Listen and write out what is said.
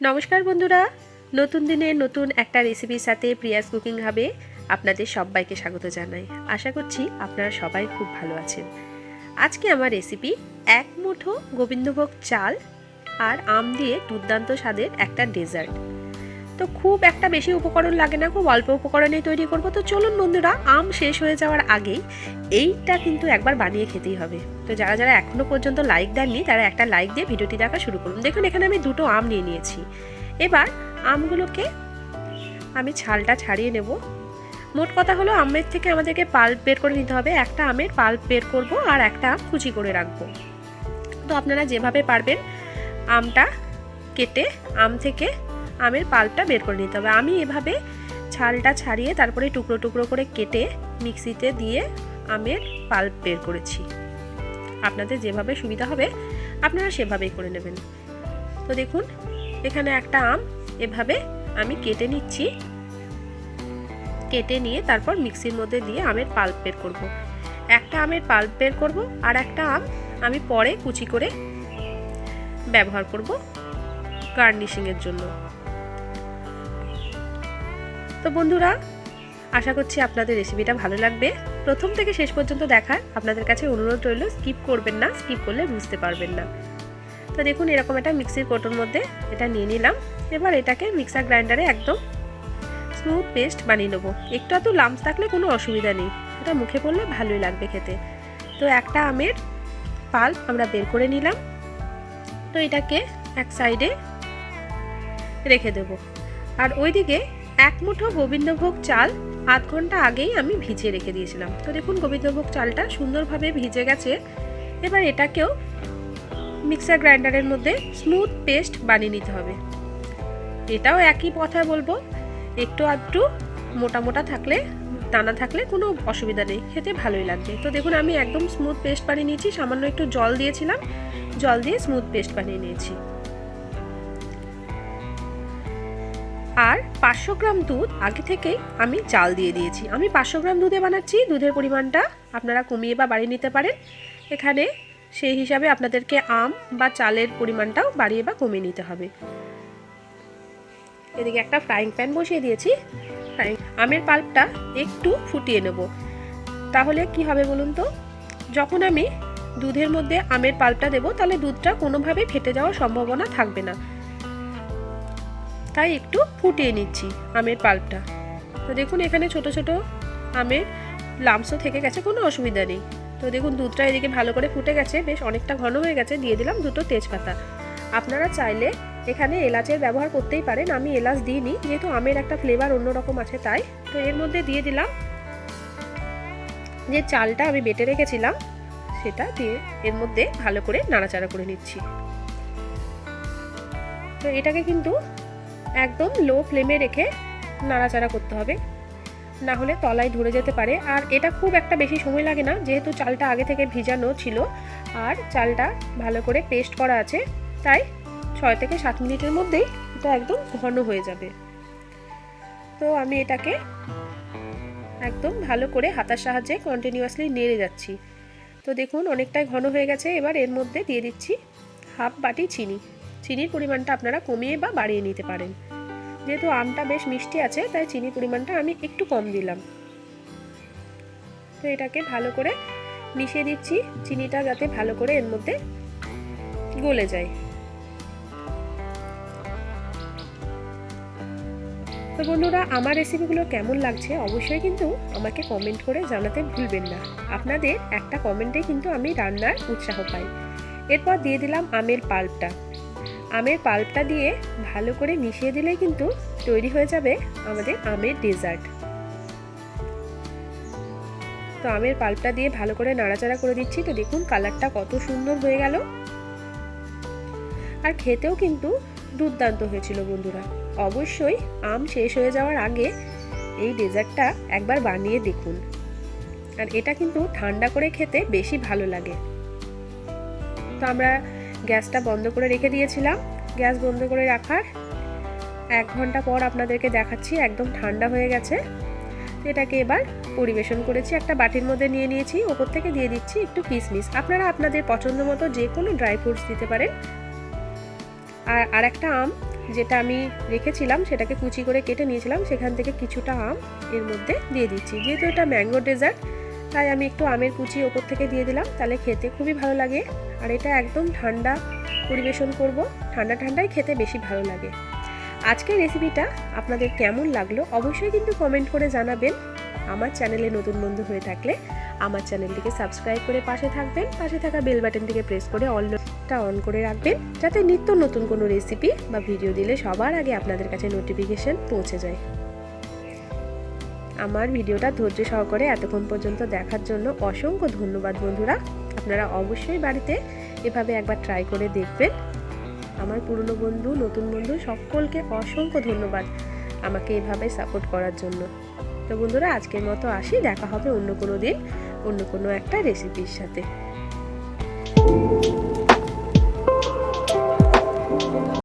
নমস্কার বন্ধুরা। নতুন দিনে নতুন একটা রেসিপির সাথে প্রিয়াস কুকিং হাবে আপনাদের সবাইকে স্বাগত জানাই। আশা করছি আপনারা সবাই খুব ভালো আছেন। আজকে আমার রেসিপি এক মুঠো গোবিন্দভোগ চাল আর আম দিয়ে দুর্দান্ত স্বাদের একটা ডেজার্ট তো খুব একটা বেশি উপকরণ লাগে না, খুব অল্প উপকরণে তৈরি করব। তো চলুন বন্ধুরা, আম শেষ হয়ে যাওয়ার আগেই এইটা কিন্তু একবার বানিয়ে খেতেই হবে। তো যারা যারা এখনও পর্যন্ত লাইক দেননি, তারা একটা লাইক দিয়ে ভিডিওটি দেখা শুরু করুন। দেখুন, এখানে আমি দুটো আম নিয়ে নিয়েছি। এবার আমগুলোকে আমি ছালটা ছাড়িয়ে নেব। মোট কথা হলো, আমের থেকে আমাদেরকে পাল্প বের করে নিতে হবে। একটা আমের পাল্প বের করব আর একটা আম কুচি করে রাখব। তো আপনারা যেভাবে পারবেন, আমটা কেটে আম থেকে আমের পাল্পটা বের করে নিতে হবে। আমি এভাবে ছালটা ছাড়িয়ে তারপরে টুকরো টুকরো করে কেটে মিক্সিতে দিয়ে আমের পাল্প বের করেছি। আপনাদের যেভাবে সুবিধা হবে, আপনারা সেভাবেই করে নেবেন। তো দেখুন, এখানে একটা আম, এভাবে আমি কেটে নিচ্ছি। কেটে নিয়ে তারপর মিক্সির মধ্যে দিয়ে আমের পাল্প বের করব। একটা আমের পাল্প বের করব আর একটা আম আমি পরে কুচি করে ব্যবহার করব গার্নিশিংয়ের জন্য। তো বন্ধুরা, আশা করছি আপনাদের রেসিপিটা ভালো লাগবে। প্রথম থেকে শেষ পর্যন্ত দেখার আপনাদের কাছে অনুরোধ রইল স্কিপ করবেন না স্কিপ করলে বুঝতে পারবেন না। তো দেখুন, এরকম একটা মিক্সির কোটোর মধ্যে এটা নিয়ে নিলাম। এবার এটাকে মিক্সার গ্রাইন্ডারে একদম স্মুথ পেস্ট বানিয়ে নেব। একটু এত লামস থাকলে কোনো অসুবিধা নেই, এটা মুখে পড়লে ভালোই লাগবে খেতে। তো একটা আমের পাল্প আমরা বের করে নিলাম। তো এটাকে এক সাইডে রেখে দেব। আর ওইদিকে এক মুঠো গোবিন্দভোগ চাল আধ ঘণ্টা আগেই আমি ভিজিয়ে রেখে দিয়েছিলাম। তো দেখুন, গোবিন্দভোগ চালটা সুন্দরভাবে ভিজে গেছে। এবার এটাকেও মিক্সার গ্রাইন্ডারের মধ্যে স্মুথ পেস্ট বানিয়ে নিতে হবে। এটাও একই কথা বলব, একটু আধটু মোটা মোটা থাকলে, দানা থাকলে কোনো অসুবিধা নেই, খেতে ভালোই লাগবে। তো দেখুন, আমি একদম স্মুথ পেস্ট বানিয়ে নিয়েছি, সামান্য একটু জল দিয়েছিলাম, জল দিয়ে স্মুথ পেস্ট বানিয়ে নিয়েছি। আর পাঁচশো গ্রাম দুধ আগে থেকেই আমি চাল দিয়ে দিয়েছি। আমি পাঁচশো গ্রাম দুধে বানাচ্ছি, দুধের পরিমাণটা আপনারা কমিয়ে বা বাড়িয়ে নিতে পারেন। এখানে সেই হিসাবে আপনাদেরকে আম বা চালের পরিমাণটাও বাড়িয়ে বা কমিয়ে নিতে হবে। এদিকে একটা ফ্রাইং প্যান বসিয়ে দিয়েছি। ফ্রাইং আমের পাল্পটা একটু ফুটিয়ে নেব। তাহলে কি হবে বলুন তো? যখন আমি দুধের মধ্যে আমের পাল্পটা দেবো, তাহলে দুধটা কোনোভাবেই ফেটে যাওয়ার সম্ভাবনা থাকবে না। তাই একটু ফুটিয়ে নিচ্ছি আমের পাল্পটা। তো দেখুন, এখানে ছোট ছোট আমের লামসও থেকে গেছে, কোনো অসুবিধা নেই। তো দেখুন, দুধটা এদিকে ভালো করে ফুটে গেছে, বেশ অনেকটা ঘন হয়ে গেছে, দিয়ে দিলাম দুটো তেজপাতা। আপনারা চাইলে এখানে এলাচের ব্যবহার করতেই পারেন, আমি এলাচ দিইনি, যেহেতু আমের একটা ফ্লেভার অন্যরকম আছে তাই। তো এর মধ্যে দিয়ে দিলাম যে চালটা আমি বেটে রেখেছিলাম, সেটা দিয়ে এর মধ্যে ভালো করে নাড়াচাড়া করে নিচ্ছি। তো এটাকে কিন্তু একদম লো ফ্লেমে রেখে নাড়াচাড়া করতে হবে। না হলে তলায় ধরে যেতে পারে। আর এটা খুব একটা বেশি সময় লাগে না, যেহেতু চালটা আগে থেকে ভিজানো ছিল। আর চালটা ভালো করে পেস্ট করা আছে। তাই ছয় থেকে সাত মিনিটের মধ্যেই এটা একদম ঘন হয়ে যাবে। তো আমি এটাকে একদম ভালো করে হাতার সাহায্যে কন্টিনিউয়াসলি নেড়ে যাচ্ছি। তো দেখুন, অনেকটাই ঘন হয়ে গেছে। এবার এর মধ্যে দিয়ে দিচ্ছি হাফ বাটি চিনি। চিনির পরিমাণটা আপনারা কমিয়ে বা বাড়িয়ে নিতে পারেন। যেহেতু আমটা বেশ মিষ্টি আছে, তাই চিনির পরিমাণটা আমি একটু কম দিলাম। তো এটাকে ভালো করে মিশিয়ে দিচ্ছি। চিনিটা যাতে ভালো করে এর মধ্যে গলে যায়। তো বন্ধুরা, আমার রেসিপিগুলো কেমন লাগছে অবশ্যই কিন্তু আমাকে কমেন্ট করে জানাতে ভুলবেন না। আপনাদের একটা কমেন্টে কিন্তু আমি রান্নার উৎসাহ পাই। এরপর দিয়ে দিলাম আমের পাল্পটা। আমের পাল্পটা দিয়ে ভালো করে মিশিয়ে দিলে কিন্তু তৈরি হয়ে যাবে আমাদের আমের ডেজার্ট। তো আমের পাল্পটা দিয়ে ভালো করে নাড়াচাড়া করে দিচ্ছি। তো দেখুন, কালারটা কত সুন্দর হয়ে গেল। আর খেতেও কিন্তু দুর্দান্ত হয়েছিল বন্ধুরা। অবশ্যই আম শেষ হয়ে যাওয়ার আগে এই ডেজার্টটা একবার বানিয়ে দেখুন। আর এটা কিন্তু ঠান্ডা করে খেতে বেশি ভালো লাগে। তো আমরা গ্যাসটা বন্ধ করে রেখে দিয়েছিলাম। গ্যাস বন্ধ করে রাখার এক ঘণ্টা পর আপনাদেরকে দেখাচ্ছি, একদম ঠান্ডা হয়ে গেছে। এটাকে এবার পরিবেশন করেছি, একটা বাটির মধ্যে নিয়ে নিয়েছি, ওপর থেকে দিয়ে দিচ্ছি একটু কিশমিশ আপনারা আপনাদের পছন্দ মতো যে কোনো ড্রাই ফ্রুটস দিতে পারেন। আর আরেকটা আম যেটা আমি রেখেছিলাম, সেটাকে কুচি করে কেটে নিয়েছিলাম, সেখান থেকে কিছুটা আম এর মধ্যে দিয়ে দিচ্ছি। যেহেতু এটা ম্যাঙ্গো ডেজার্ট তাই আমি একটু আমের কুচি ওপর থেকে দিয়ে দিলাম। তাহলে খেতে খুবই ভালো লাগে। আর এটা একদম ঠান্ডা পরিবেশন করব। ঠান্ডা ঠান্ডাই খেতে বেশি ভালো লাগে। আজকের রেসিপিটা আপনাদের কেমন লাগল অবশ্যই কিন্তু কমেন্ট করে জানাবেন। আমার চ্যানেলে নতুন বন্ধু হয়ে থাকলে আমার চ্যানেলটিকে সাবস্ক্রাইব করে পাশে থাকবেন। পাশে থাকা বেল বাটনটিকে প্রেস করে অলটা অন করে রাখবেন। যাতে নিত্য নতুন কোনো রেসিপি বা ভিডিও দিলে সবার আগে আপনাদের কাছে নোটিফিকেশন পৌঁছে যায়। আমার ভিডিওটা ধৈর্য সহকারে এতক্ষণ পর্যন্ত দেখার জন্য অসংখ্য ধন্যবাদ বন্ধুরা। আপনারা অবশ্যই বাড়িতে এভাবে একবার ট্রাই করে দেখবেন। আমার পুরনো বন্ধু, নতুন বন্ধু, সকলকে অসংখ্য ধন্যবাদ আমাকে এভাবে সাপোর্ট করার জন্য। তো বন্ধুরা, আজকের মতো আসি। দেখা হবে অন্য কোনো দিন, অন্য কোনো একটা রেসিপির সাথে।